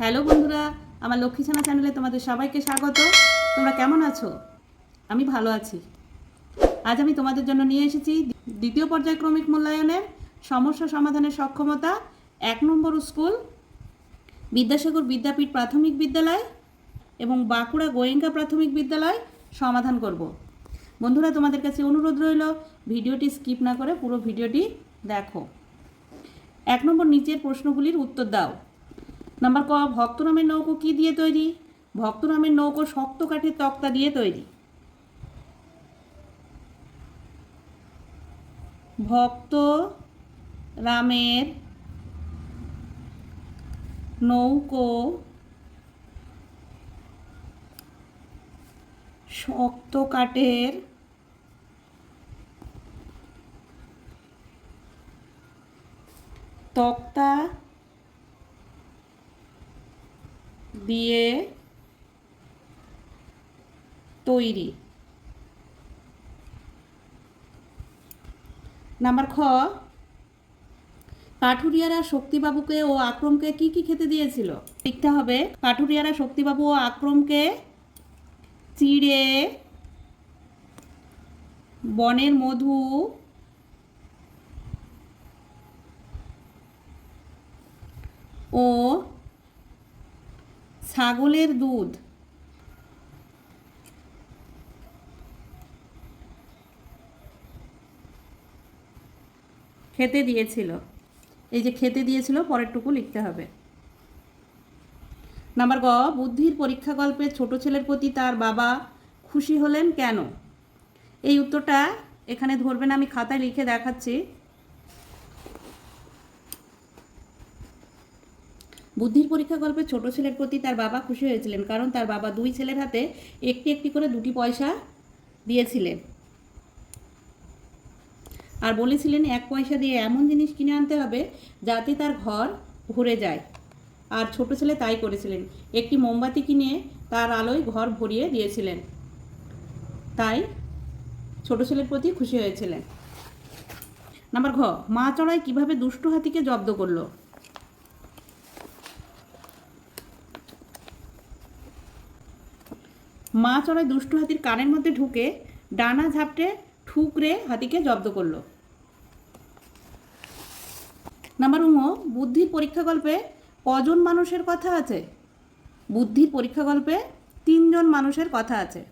Hello বন্ধুরা, আমার লক্ষ্মীছানা চ্যানেলে তোমাদের সবাইকে স্বাগত। তোমরা কেমন আছো? আমি ভালো আছি। আজ আমি তোমাদের জন্য নিয়ে এসেছি দ্বিতীয় পর্যায়ক্রমিক মূল্যায়নের সমস্যা সমাধানের সক্ষমতা এক নম্বর স্কুল, বিদ্যাসাগর বিদ্যাপীঠ প্রাথমিক বিদ্যালয় এবং বাঁকুড়া গোয়েঙ্কা প্রাথমিক বিদ্যালয় সমাধান করব। বন্ধুরা, তোমাদের কাছে অনুরোধ রইল, ভিডিওটি স্কিপ না করে পুরো ভিডিওটি দেখো। এক নম্বর নিচের প্রশ্নগুলির উত্তর দাও। নাম্বার ক, ভক্তনামের নৌকো কি দিয়ে তৈরি? ভক্তনামের নৌকো শক্ত কাঠের তক্তা দিয়ে তৈরি। ভক্ত রামের নৌকো শক্ত কাঠের তক্তা দিয়ে তৈরি। নাম্বার খ, কাঠুরিয়ারা শক্তিবাবুকে ও আক্রমকে কি কি খেতে দিয়েছিল? লিখতে হবে, কাঠুরিয়ারা শক্তিবাবু ও আক্রমকে চিড়ে, বনের মধু, ও ছাগলের দুধ। খেতে দিয়েছিল। এই যে খেতে দিয়েছিল, পরেরটুকু লিখতে হবে। নাম্বার গ, বুদ্ধির পরীক্ষা গল্পে ছোট ছেলের প্রতি তার বাবা খুশি হলেন কেন? এই উত্তরটা এখানে ধরবেন আমি খাতায় লিখে দেখাচ্ছি। বুদ্ধির পরীক্ষা গল্পে ছোট ছেলের প্রতি তার বাবা খুশি হয়েছিলেন, কারণ তার বাবা দুই ছেলের হাতে একটি একটি করে দুটি পয়সা দিয়েছিলেন। আর বলেছিলেন, এক পয়সা দিয়ে এমন জিনিস কিনে আনতে হবে যাতে তার ঘর ভরে যায়। আর ছোট ছেলে তাই করেছিলেন। একটি মোমবাতি কিনে তার আলোয় ঘর ভরিয়ে দিয়েছিলেন। তাই ছোট ছেলের প্রতি খুশি হয়েছিলেন। নাম্বার ঘ, মা চড়াই কীভাবে দুষ্টু হাতিকে জব্দ করল? মা চড়াই দুষ্টু হাতির কানের মধ্যে ঢুকে ডানা ঝাপটে ঠুকরে হাতিকে জব্দ করল। নাম্বার উমো বুদ্ধির পরীক্ষা গল্পে কজন মানুষের কথা আছে? বুদ্ধির পরীক্ষা গল্পে তিনজন মানুষের কথা আছে।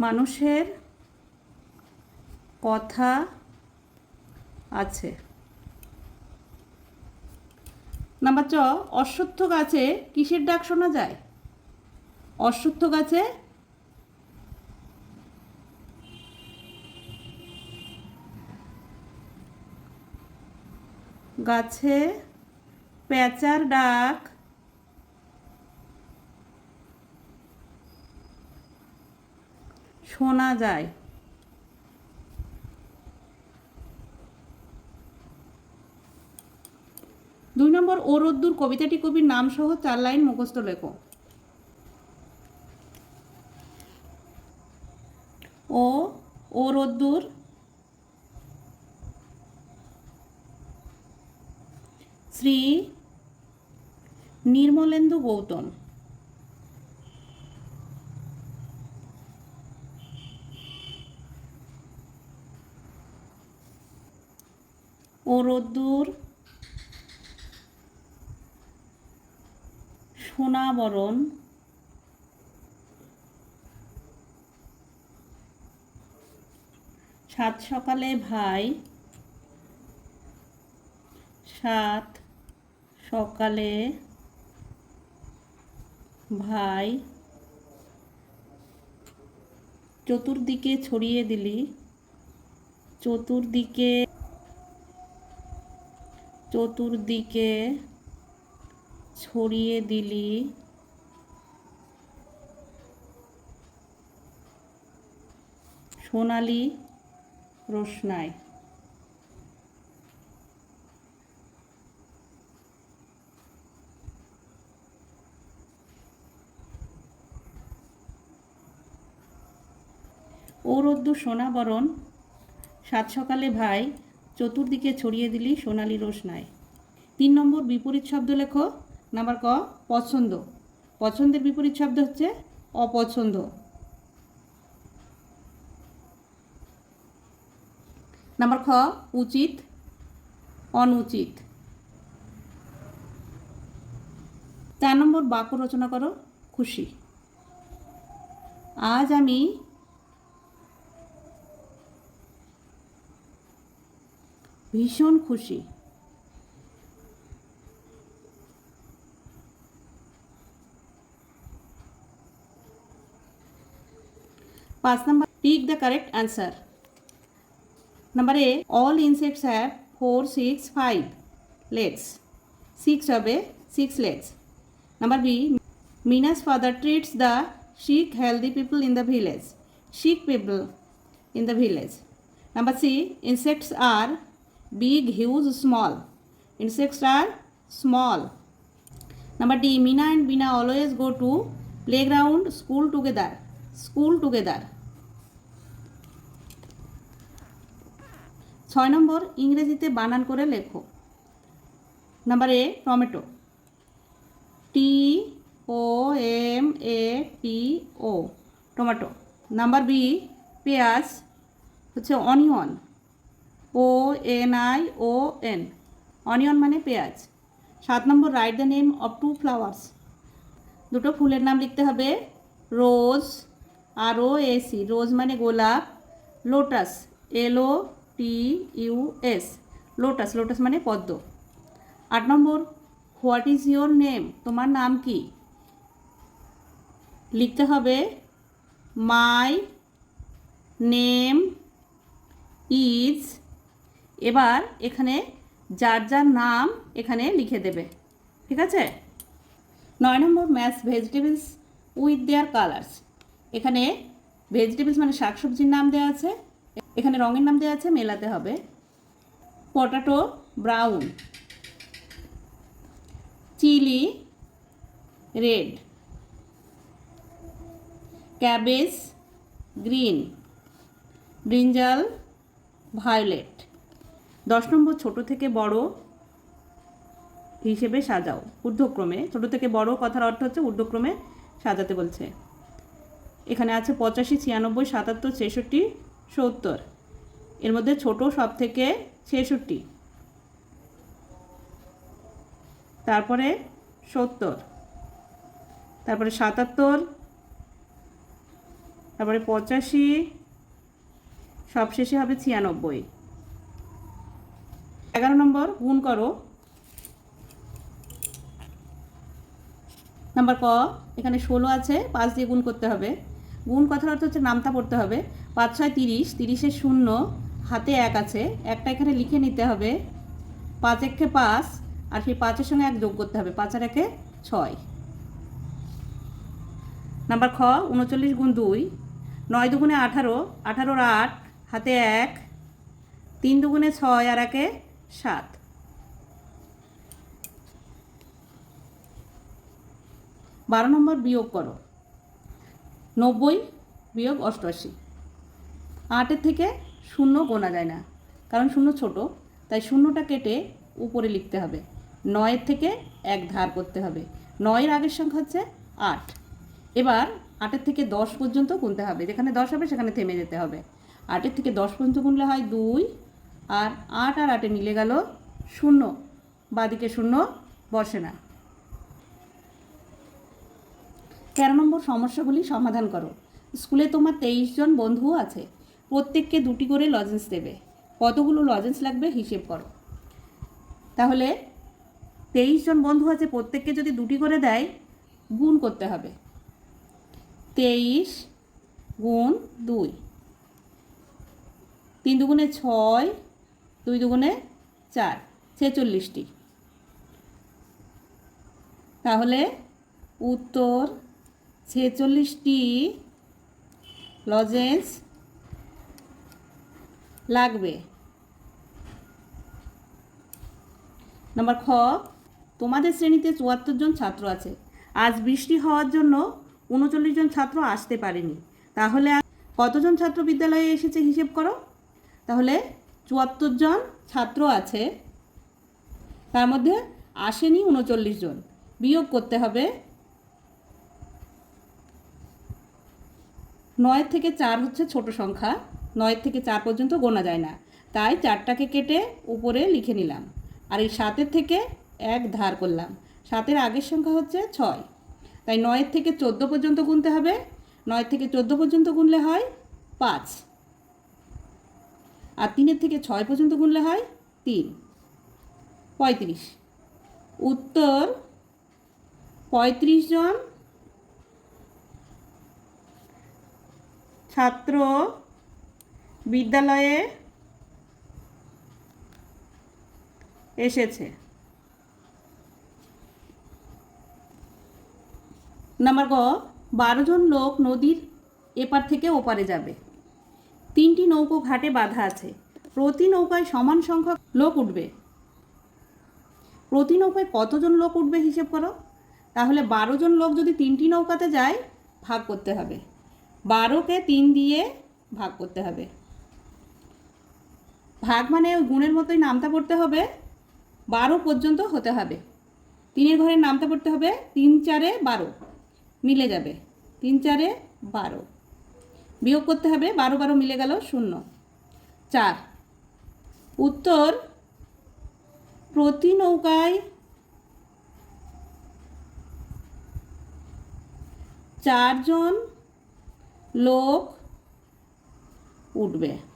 মানুষের কথা আছে। নাম্বার চ, অশ্বত্থ গাছে কিসের ডাক শোনা যায়? অশ্বত্থ গাছে গাছে পেঁচার ডাক শোনা যায়। দুই নম্বর ও রোদ্দুর কবিতাটি কবির নাম সহ চার লাইন মুখস্থ লেখো। ও ও রোদ্দুর শ্রী নির্মলেন্দু গৌতম। ও রোদ্দুর সোনাবরণ। সাত সকালে ভাই সাত সকালে ভাই চতুর্দিকে ছড়িয়ে দিলি চতুর্দিকে চতুর্দিকে ছড়িয়ে দিলি। সোনালি রোশনায় ও রোদ্দুর সোনাবরণ, সাত সকালে ভাই, চতুর্দিকে ছড়িয়ে দিলি সোনালি রোশনায় তিন নম্বর বিপরীত শব্দ লেখো। নাম্বার ক, পছন্দ। পছন্দের বিপরীত শব্দ হচ্ছে অপছন্দ। নাম্বার খ, উচিত, অনুচিত। চার নম্বর বাক্য রচনা করো, খুশি। আজ আমি ভীষণ খুশি। Pass number Take the correct answer. Number A. All insects have 4, 6, 5 legs. 6 have a 6 legs. Number B. Mina's father treats the sick healthy people in the village. Sick people in the village. Number C. Insects are big, huge, small. Insects are small. Number D. Mina and Bina always go to playground, school together. School together. ছয় নম্বর, ইংরেজিতে বানান করে লেখো। Number A, tomato. T O M A T O tomato. Number B, পেঁয়াজ, হচ্ছে onion. O N I O N onion মানে পেঁয়াজ। সাত নম্বর write the name of two flowers দুটো ফুলের নাম লিখতে হবে রোজ আর ও এসি রোজ মানে গোলাপ lotus L O T U S lotus lotus মানে পদ্ম। আট নম্বর, হোয়াট ইজ ইয়োর নেম? তোমার নাম কি? লিখতে হবে, মাই নেম ইজ, এবার এখানে যার যার নাম এখানে লিখে দেবে, ঠিক আছে? নয় নম্বর match vegetables with their colours. এখানে ভেজিটেবলস মানে শাকসবজির নাম দেওয়া আছে। এখানে রঙের নাম দেওয়া আছে, মেলাতে হবে। Potato brown chilli red cabbage green brinjal violet দশ নম্বর ছোট থেকে বড় হিসেবে সাজাও। ঊর্ধ্বক্রমে। ছোট থেকে বড় কথার অর্থ হচ্ছে ঊর্ধ্বক্রমে সাজাতে বলছে। এখানে আছে পঁচাশি, ছিয়ানব্বই, সাতাত্তর, ছেষট্টি, সত্তর। এর মধ্যে ছোট সব থেকে ছেষট্টি। তারপরে সত্তর। তারপরে সাতাত্তর। তারপরে পঁচাশি। সবশেষে হবে ছিয়ানব্বই। এগারো নম্বর, গুণ করো। নাম্বার ক, এখানে ষোলো আছে, পাঁচ দিয়ে গুণ করতে হবে। গুণ কথার অর্থ হচ্ছে নামতা পড়তে হবে। পাঁচ, ছয়, তিরিশ তিরিশে শূন্য, হাতে এক আছে। একটা এখানে লিখে নিতে হবে। পাঁচ একে পাঁচ, আর সেই পাঁচের সঙ্গে এক যোগ করতে হবে। পাঁচ আর একে ছয়। নাম্বার খ, উনচল্লিশ গুণ দুই। নয় দুগুণে আঠারো, আঠারোর আট, হাতে এক। তিন দুগুণে ছয় আর একে সাত। বারো নম্বর বিয়োগ করো। নব্বই বিয়োগ অষ্টআশি। আটের থেকে শূন্য গোনা যায় না, কারণ শূন্য ছোট, তাই শূন্যটা কেটে উপরে লিখতে হবে। নয়ের থেকে এক ধার করতে হবে। নয়ের আগের সংখ্যা হচ্ছে আট। এবার আটের থেকে দশ পর্যন্ত গুনতে হবে। যেখানে দশ হবে, সেখানে থেমে যেতে হবে। আটের থেকে দশ পর্যন্ত গুনলে হয় দুই, আর আট আর আটে মিলে গেল শূন্য। বাদিকে শূন্য বসে না। তেরো নম্বর সমস্যাগুলি সমাধান করো। স্কুলে তোমার তেইশ জন বন্ধুও আছে। প্রত্যেককে দুটি করে লজেন্স দেবে। কতগুলো লজেন্স লাগবে হিসেব করো। তাহলে তেইশ জন বন্ধু আছে, প্রত্যেককে যদি দুটি করে দেয়, গুণ করতে হবে। তেইশ গুণ দুই। তিন দুগুণে ছয়, দুই দুগুণে চার, ছেচল্লিশটি। তাহলে উত্তর ছেচল্লিশটি লজেন্স লাগবে। নাম্বার খ, তোমাদের শ্রেণীতে চুয়াত্তর জন ছাত্র আছে। আজ বৃষ্টি হওয়ার জন্য উনচল্লিশ জন ছাত্র আসতে পারেনি। তাহলে কতজন ছাত্র বিদ্যালয়ে এসেছে হিসেব করো? তাহলে চুয়াত্তর জন ছাত্র আছে, তার মধ্যে আসেনি উনচল্লিশ জন। বিয়োগ করতে হবে নয় থেকে চার হচ্ছে ছোট সংখ্যা, নয় থেকে চার পর্যন্ত গোনা যায় না। তাই চারটাকে কেটে উপরে লিখে নিলাম। আর এই সাতের থেকে এক ধার করলাম। সাতের আগের সংখ্যা হচ্ছে ছয়। তাই নয়ের থেকে চোদ্দ পর্যন্ত গুনতে হবে। নয় থেকে চোদ্দ পর্যন্ত গুনলে হয় পাঁচ। আর তিনের থেকে ছয় পর্যন্ত গুনলে হয় তিন। পঁয়ত্রিশ। উত্তর পঁয়ত্রিশ জন ছাত্র বিদ্যালয়ে এসেছে। নাম্বার গ, বারো জন লোক নদীর এপার থেকে ওপারে যাবে। তিনটি নৌকো ঘাটে বাঁধা আছে। প্রতি নৌকায় সমান সংখ্যক লোক উঠবে। প্রতি নৌকায় কতজন লোক উঠবে হিসেব করো। তাহলে বারো জন লোক যদি তিনটি নৌকাতে যায়, ভাগ করতে হবে। বারোকে তিন দিয়ে ভাগ করতে হবে। ভাগ মানে গুণের মতোই নামতা পড়তে হবে। বারো পর্যন্ত হতে হবে। তিনের ঘরের নামতা পড়তে হবে তিন চারে বারো। মিলে যাবে। তিন চারে বারো। বিয়োগ করতে হবে, বারো বারো মিলে গেল শূন্য। চার। উত্তর, প্রতি নৌকায় চারজন লোক উঠবে।